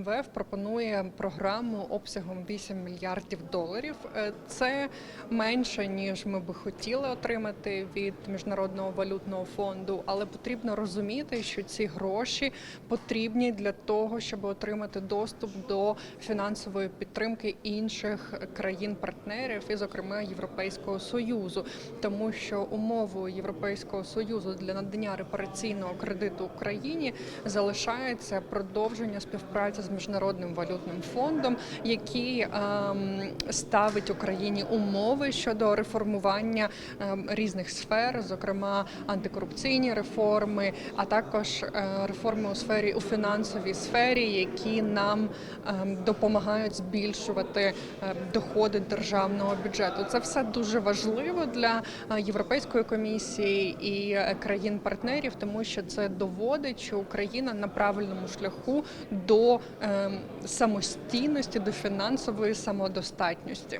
МВФ пропонує програму обсягом 8 мільярдів доларів. Е, Це менше ніж ми би хотіли отримати від міжнародного валютного фонду, але потрібно розуміти, що ці гроші потрібні для того, щоб отримати доступ до фінансової підтримки інших країн-партнерів, і, зокрема, Європейського союзу, тому що умовою Європейського союзу для надання репараційного кредиту Україні залишається продовження співпраці з міжнародним валютним фондом, який ем, ставить Україні умови щодо реформування ем, різних сфер, зокрема антикорупційні реформи, а також е, реформи у сфері у фінансовій сфері, які нам ем, допомагають збільшувати доходи державного бюджету. Це все дуже важливо для е, Європейської комісії і е, країн-партнерів, тому що це доводить, що Україна на правильному шляху до самостійності, до фінансової самодостатності.